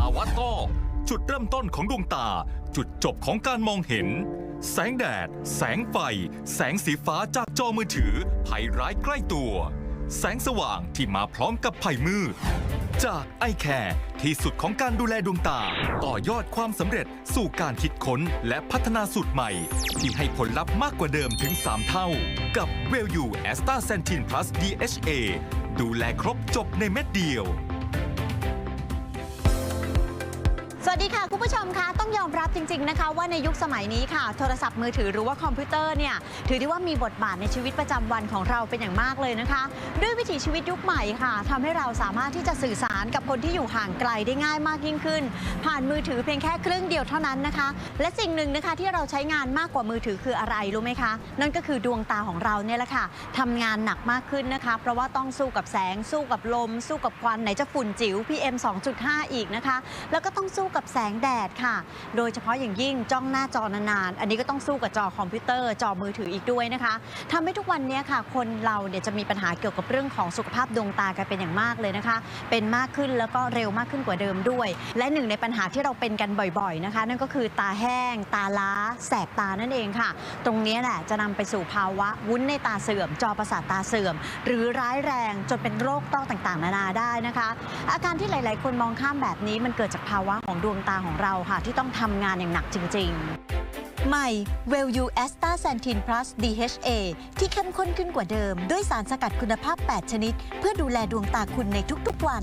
าวะต้อจุดเริ่มต้นของดวงตา จุดจบของการมองเห็น แสงแดด แสงไฟ แสงสีฟ้าจากจอมือถือภัยร้ายใกล้ตัว แสงสว่างที่มาพร้อมกับภัยมืด จากไอแคร์ที่สุดของการดูแลดวงตา ต่อยอดความสำเร็จสู่การคิดค้นและพัฒนาสูตรใหม่ ที่ให้ผลลัพธ์มากกว่าเดิมถึง 3 เท่า กับเวลยูแอสตาเซนทินพลัส DHA ดูแลครบจบในเม็ดเดียว สวัสดีค่ะ คุณผู้ชมคะต้องยอมรับจริง ๆนะคะ ว่าในยุคสมัยนี้ค่ะ โทรศัพท์มือถือหรือว่าคอมพิวเตอร์เนี่ยถือได้ว่ามีบทบาทในชีวิตประจำวันของเราเป็นอย่างมากเลยนะคะ ด้วยวิถีชีวิตยุคใหม่ค่ะทำให้เราสามารถที่จะสื่อสารกับคนที่อยู่ห่างไกลได้ง่ายมากยิ่งขึ้น ผ่านมือถือเพียงแค่เครื่องเดียวเท่านั้นนะคะ และสิ่งหนึ่งนะคะที่เราใช้งานมากกว่ามือถือคืออะไรรู้ไหมคะ นั่นก็คือดวงตาของเราเนี่ยแหละค่ะทำงานหนักมากขึ้นนะคะ เพราะว่าต้องสู้กับแสงสู้กับลม สู้กับควันไหนจะฝุ่นจิ๋ว PM 2.5 อีกนะคะ แล้วก็ต้องสู้กับแสงแดดค่ะ โดยเฉพาะอย่างยิ่งจ้องหน้าจอนานๆ อันนี้ก็ต้องสู้กับจอคอมพิวเตอร์ จอมือถืออีกด้วยนะคะทำให้ทุกวันนี้ค่ะ คนเราเนี่ยจะมีปัญหาเกี่ยวกับเรื่องของสุขภาพดวงตากันเป็นอย่างมากเลยนะคะ เป็นมากขึ้นแล้วก็เร็วมากขึ้นกว่าเดิมด้วย และหนึ่งในปัญหาที่เราเป็นกันบ่อยๆนะคะ นั่นก็คือตาแห้ง ตาล้า แสบตานั่นเองค่ะ ตรงนี้แหละจะนำไปสู่ภาวะวุ้นในตาเสื่อม จอประสาทตาเสื่อม หรือร้ายแรงจนเป็นโรคต้อต่างๆ นานาได้นะคะ อาการที่หลาย ๆ คนมองข้ามแบบนี้มันเกิดจากภาวะของดวงตาของเราค่ะ ที่ต้องทำงานอย่างหนักจริง ๆ ใหม่ Wellu a s t a s a n t i n Plus DHA ที่เข้มข้นขึ้นกว่าเดิม ด้วยสารสกัดคุณภาพ 8 ชนิด เพื่อดูแลดวงตาคุณในทุกๆวัน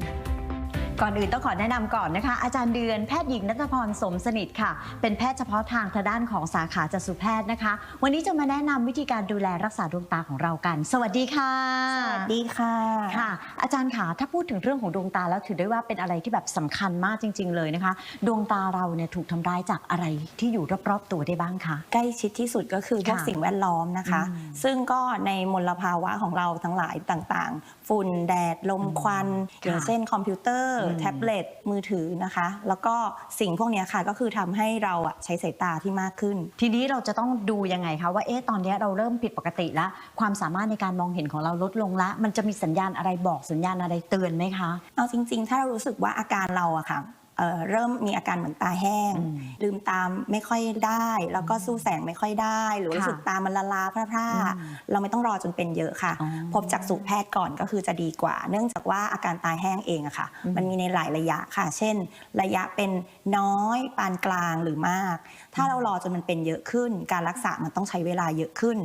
ก่อนอื่นต้องขอแนะนำก่อนนะคะ อาจารย์เดือนแพทย์หญิงนัทพรสมสนิทค่ะ เป็นแพทย์เฉพาะทางทางด้านของสาขาจักษุแพทย์นะคะ วันนี้จะมาแนะนำวิธีการดูแลรักษาดวงตาของเรากัน สวัสดีค่ะสวัสดีค่ะ ค่ะ อาจารย์ค่ะถ้าพูดถึงเรื่องของดวงตาแล้วถือได้ว่าเป็นอะไรที่แบบสำคัญมากจริง ๆ เลยนะคะ ดวงตาเราเนี่ยถูกทำร้ายจากอะไรที่อยู่รอบๆตัวได้บ้างคะ ใกล้ชิดที่สุดก็คือพวกค่ะสิ่งแวดล้อมนะคะ อืมซึ่งก็ในมลภาวะของเราทั้งหลายต่างๆ ฝุ่นแดด ลมควันค่ะอย่างเช่นคอมพิวเตอร์อืมแท็บเล็ตมือถือนะคะ แล้วก็สิ่งพวกเนี้ยค่ะก็คือทำให้เราอะใช้สายตาที่มากขึ้น ทีนี้เราจะต้องดูยังไงคะว่าเอ๊ะตอนนี้เราเริ่มผิดปกติแล้วความสามารถในการมองเห็นของเราลดลงละ มันจะมีสัญญาณอะไรบอกสัญญาณอะไรเตือนไหมคะเอาจริง ๆ ถ้าเรารู้สึกว่าอาการเราอะค่ะ เอ่อเริ่มมีอาการเหมือนตาแห้งอืมลืมตามไม่ค่อยได้ แล้วก็สู้แสงไม่ค่อยได้ หรือค่ะรู้สึกตามันละลาพร่าอืมๆเราไม่ต้องรอจนเป็นเยอะค่ะอ๋อพบจักษุแพทย์ก่อนก็คือจะดีกว่า เนื่องจากว่าอาการตาแห้งเองอะค่ะอืมมันมีในหลายระยะค่ะ เช่น ระยะเป็นน้อยปานกลางหรือมาก ถ้าเรารอจนมันเป็นเยอะขึ้น การรักษามันต้องใช้เวลาเยอะขึ้น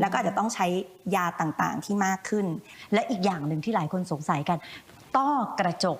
แล้วก็อาจจะต้องใช้ยาต่างๆที่มากขึ้น และอีกอย่างหนึ่งที่หลายคนสงสัยกันต้อกระจก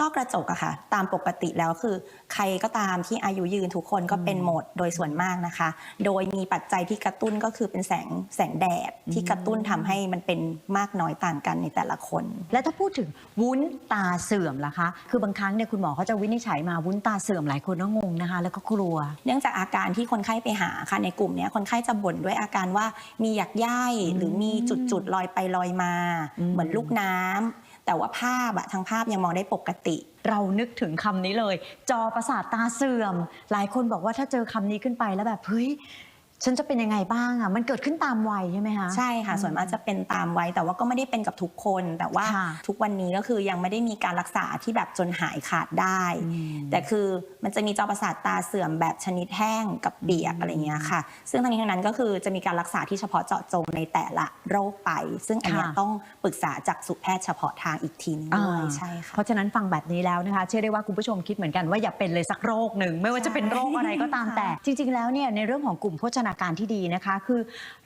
ต้อกระจกอะค่ะ ตามปกติแล้วคือ ใครก็ตามที่อายุยืนทุกคนก็เป็นหมดโดยส่วนมากนะคะ โดยมีปัจจัยที่กระตุ้นก็คือเป็นแสงแสงแดดที่กระตุ้นทำให้มันเป็นมากน้อยต่างกันในแต่ละคน และถ้าพูดถึงวุ้นตาเสื่อมล่ะคะ คือบางครั้งเนี่ยคุณหมอเขาจะวินิจฉัยมาวุ้นตาเสื่อมหลายคนก็งงนะคะ แล้วก็กลัว เนื่องจากอาการที่คนไข้ไปหาค่ะในกลุ่มเนี้ยคนไข้จะบ่นด้วยอาการว่ามีหยักย่ายหรือมีจุดๆลอยไปลอยมาอืมเหมือนลูกน้ำ แต่ว่าภาพอะทางภาพยังมองได้ปกติ เรานึกถึงคำนี้เลย จอประสาทตาเสื่อม หลายคนบอกว่าถ้าเจอคำนี้ขึ้นไปแล้วแบบเฮ้ย ฉันจะเป็นยังไงบ้างอะมันเกิดขึ้นตามวัยใช่ไหมคะใช่ค่ะส่วนมากจะเป็นตามไว้แต่ว่าก็ไม่ได้เป็นกับทุกคน แต่ว่าค่ะทุกวันนี้ก็คือยังไม่ได้มีการรักษาที่แบบจนหายขาดได้อืมแต่คือมันจะมีจอประสาทตาเสื่อมแบบชนิดแห้งกับเปียกอะไรเงี้ยค่ะ ซึ่งทั้งนี้ทั้งนั้นก็คือจะมีการรักษาที่เฉพาะเจาะจงในแต่ละโรคไป ซึ่งอันเนี้ยค่ะต้องปรึกษาจากสุแพทย์เฉพาะทางอีกทีนึงด้วยอ่าใช่ค่ะเพราะฉะนั้นฟังแบบนี้แล้วนะคะเชื่อได้ว่าคุณผู้ชมคิดเหมือนกันว่าอย่าเป็นเลยสักโรคหนึ่งไม่ว่าจะเป็นโรคอะไรก็ตามใช่แต่ จริง ๆ แล้วเนี่ยในเรื่องของกลุ่มโภชนาการที่ดีนะคะ คือ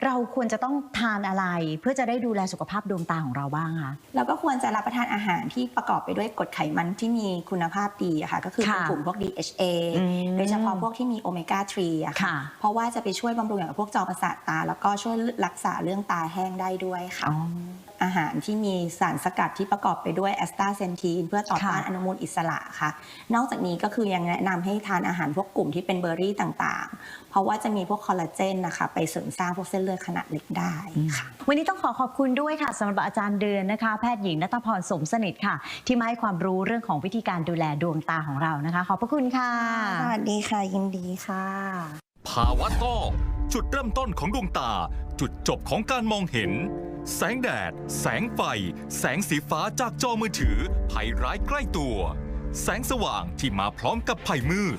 เราควรจะต้องทานอะไร เพื่อจะได้ดูแลสุขภาพดวงตาของเราบ้างคะแล้วก็ควรจะรับประทานอาหารที่ประกอบไปด้วยกรดไขมันที่มีคุณภาพดีอะค่ะ ก็คือเป็นค่ะกลุ่มพวก DHA อืมโดยเฉพาะพวกที่มีโอเมก้า 3 อะค่ะ เพราะว่าจะไปช่วยบำรุงอย่างพวกจอประสาทตา แล้วก็ช่วยรักษาเรื่องตาแห้งได้ด้วยค่ะ อาหารที่มีสารสกัดที่ประกอบไปด้วยแอสตาเซนทีนเพื่อต่อต้านค่ะอนุมูลอิสระค่ะ นอกจากนี้ก็คือยังแนะนำให้ทานอาหารพวกกลุ่มที่เป็นเบอร์รี่ต่างๆ เพราะว่าจะมีพวกคอลลาเจนนะคะ ไปเสริมสร้างพวกเส้นเลือดขนาดเล็กได้ค่ะ วันนี้ต้องขอขอบคุณด้วยค่ะสำหรับอาจารย์เดือนนะคะ แพทย์หญิงนัทพรสมสนิทค่ะ ที่มาให้ความรู้เรื่องของวิธีการดูแลดวงตาของเรานะคะ ขอบพระคุณค่ะ สวัสดีค่ะยินดีค่ะ ภาวะต้อจุดเริ่มต้นของดวงตา จุดจบของการมองเห็น แสงแดด แสงไฟ แสงสีฟ้าจากจอมือถือ ภัยร้ายใกล้ตัว แสงสว่างที่มาพร้อมกับภัยมืด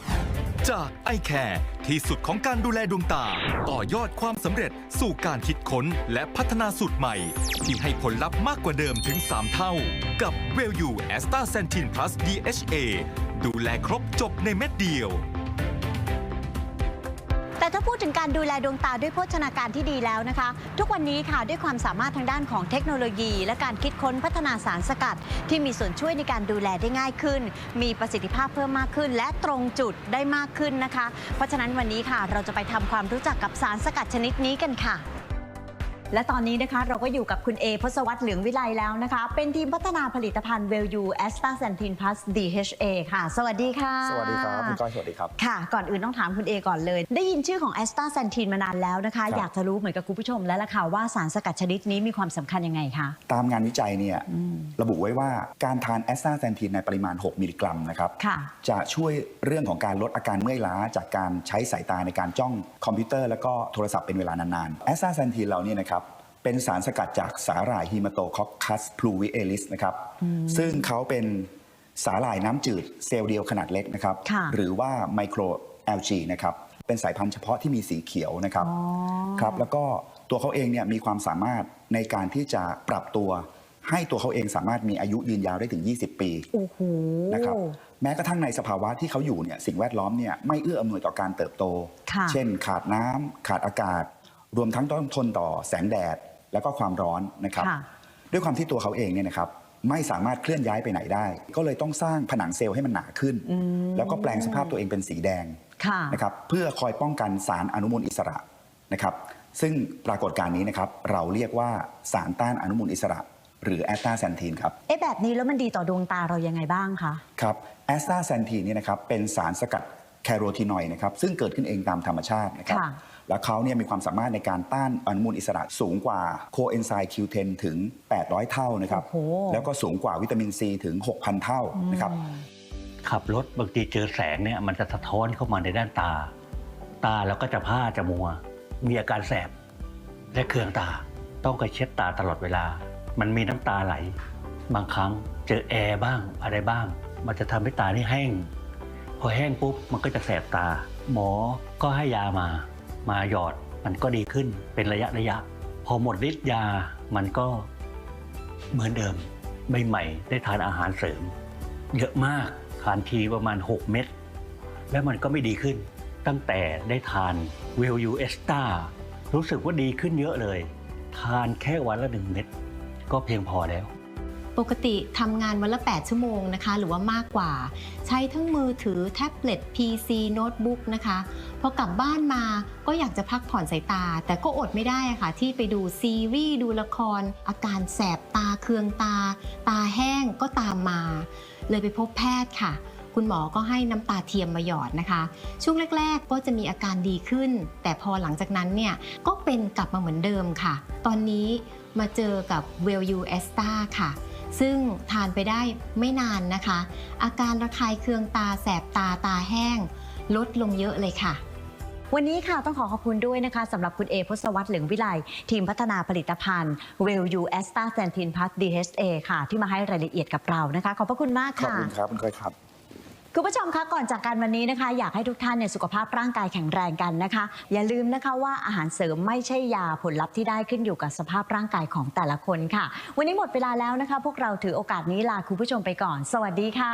จากไอแคร์ที่สุดของการดูแลดวงตา ต่อยอดความสำเร็จสู่การคิดค้นและพัฒนาสูตรใหม่ ที่ให้ผลลัพธ์มากกว่าเดิมถึง 3 เท่า กับเวลยูแอสตาเซนทินพลัส DHA ดูแลครบจบในเม็ดเดียว ดถึงการดูแลดวงตาด้วยโภชนาการที่ดีแล้วนะคะ ทุกวันนี้ค่ะด้วยความสามารถทางด้านของเทคโนโลยี และการคิดค้นพัฒนาสารสกัด ที่มีส่วนช่วยในการดูแลได้ง่ายขึ้น มีประสิทธิภาพเพิ่มมากขึ้น และตรงจุดได้มากขึ้นนะคะ เพราะฉะนั้นวันนี้ค่ะเราจะไปทำความรู้จักกับสารสกัดชนิดนี้กันค่ะ และตอนนี้นะคะเราก็อยู่กับคุณเอพศวัตเหลืองวิไลแล้วนะคะ เป็นทีมพัฒนาผลิตภัณฑ์เวลยูแอสตาเซนทินพลัส DHA ค่ะ สวัสดีค่ะ สวัสดีครับคุณก้อยสวัสดีครับ ค่ะ ก่อนอื่นต้องถามคุณเอก่อนเลย ได้ยินชื่อของแอสตาเซนทินมานานแล้วนะคะครับอยากจะรู้เหมือนกับคุณผู้ชมแล้วล่ะค่ะว่าสารสกัดชนิดนี้มีความสำคัญยังไงคะตามงานวิจัยเนี่ยระบุไว้ว่าการทานแอสตาแซนทีนในปริมาณ 6 มิลลิกรัมนะครับค่ะจะช่วยเรื่องของการลดอาการเมื่อยล้า จากการใช้สายตาในการจ้องคอมพิวเตอร์ แล้วก็โทรศัพท์เป็นเวลานานๆแอสตาแซนทีนเราเนี่ยนะครับ เป็นสารสกัดจากสาหร่ายฮีมาโตคอคคัสพลูวิเอลิสนะครับ ซึ่งเขาเป็นสาหร่ายน้ำจืดเซลล์เดียวขนาดเล็กนะครับค่ะหรือว่าไมโคร LG นะครับ เป็นสายพันธุ์เฉพาะที่มีสีเขียวนะครับอ๋อครับ แล้วก็ตัวเขาเองเนี่ยมีความสามารถในการที่จะปรับตัว ให้ตัวเขาเองสามารถมีอายุยืนยาวได้ถึง 20 ปีโอ้โหนะครับแม้กระทั่งในสภาวะที่เขาอยู่เนี่ยสิ่งแวดล้อมเนี่ยไม่เอื้ออำนวยต่อการเติบโตค่ะเช่น ขาดน้ำขาดอากาศ รวมทั้งต้องทนต่อแสงแดด แล้วก็ความร้อนนะครับค่ะด้วยความที่ตัวเขาเองเนี่ยนะครับไม่สามารถเคลื่อนย้ายไปไหนได้ ก็เลยต้องสร้างผนังเซลล์ให้มันหนาขึ้น แล้วก็แปลงสภาพตัวเองเป็นสีแดงค่ะนะครับเพื่อคอยป้องกันสารอนุมูลอิสระนะครับ ซึ่งปรากฏการณ์นี้นะครับเราเรียกว่าสารต้านอนุมูลอิสระ หรือแอสตาแซนทีนครับเอ๊ะแบบนี้แล้วมันดีต่อดวงตาเรายังไงบ้างคะครับแอสตาแซนทีนเนี่ยนะครับเป็นสารสกัด แคโรทีนอยด์นะครับซึ่งเกิดขึ้นเองตามธรรมชาตินะครับค่ะแล้วเขาเนี่ยมีความสามารถในการต้านอนุมูลอิสระสูงกว่าโคเอนไซม์ Q10 ถึง 800 เท่านะครับโอ้โห แล้วก็สูงกว่าวิตามินซีถึง 6,000 เท่านะครับ ขับรถบางทีเจอแสงเนี่ยมันจะสะท้อนเข้ามาในด้านตา ตาเราก็จะผ้าจะมัว มีอาการแสบ และเคืองตาต้องกระเช็ดตาตลอดเวลา มันมีน้ำตาไหล บางครั้งเจอแอร์บ้างอะไรบ้าง มันจะทำให้ตานี่แห้ง พอแห้งปุ๊บมันก็จะแสบตา หมอก็ให้ยามา มาหยอดมันก็ดีขึ้นเป็นระยะระยะ พอหมดฤทธิ์ยามันก็เหมือนเดิมใหม่ๆได้ทานอาหารเสริม เยอะมากทานทีประมาณ 6 เม็ดแล้วมันก็ไม่ดีขึ้น ตั้งแต่ได้ทานเวลยูเอสตารู้สึกว่าดีขึ้นเยอะเลย ทานแค่วันละหนึ่งเม็ดก็เพียงพอแล้ว ปกติทำงานวันละ 8 ชั่วโมงนะคะ หรือว่ามากกว่า ใช้ทั้งมือถือแท็บเล็ต PC โน้ตบุ๊กนะคะ พอกลับบ้านมาก็อยากจะพักผ่อนสายตา แต่ก็อดไม่ได้ะค่ะ ที่ไปดูซีรีส์ดูละคร อาการแสบตาเคืองตา ตาแห้งก็ตามมา เลยไปพบแพทย์ค่ะคุณหมอก็ให้น้ำตาเทียมมาหยอดนะคะ ช่วงแรก ๆ ก็จะมีอาการดีขึ้น แต่พอหลังจากนั้นเนี่ยก็เป็นกลับมาเหมือนเดิมค่ะ ตอนนี้มาเจอกับเวลยูเอสตาค่ะ ซึ่งทานไปได้ไม่นานนะคะ อาการระคายเคืองตาแสบตาตาแห้ง ลดลงเยอะเลยค่ะ วันนี้ค่ะต้องขอขอบคุณด้วยนะคะสำหรับคุณเอพศวัตเหลืองวิไลทีมพัฒนาผลิตภัณฑ์เวลยูแอสตาเซนทินพัส DHA ค่ะ ที่มาให้รายละเอียดกับเรานะคะ ขอบพระคุณมากขอบค่ะคุณครับ คุณก้อยครับ คุณผู้ชมคะก่อนจากการวันนี้นะคะ อยากให้ทุกท่านเนี่ยสุขภาพร่างกายแข็งแรงกันนะคะ อย่าลืมนะคะว่าอาหารเสริมไม่ใช่ยาผลลัพธ์ที่ได้ขึ้นอยู่กับสภาพร่างกายของแต่ละคนค่ะ วันนี้หมดเวลาแล้วนะคะ พวกเราถือโอกาสนี้ลาคุณผู้ชมไปก่อน สวัสดีค่ะ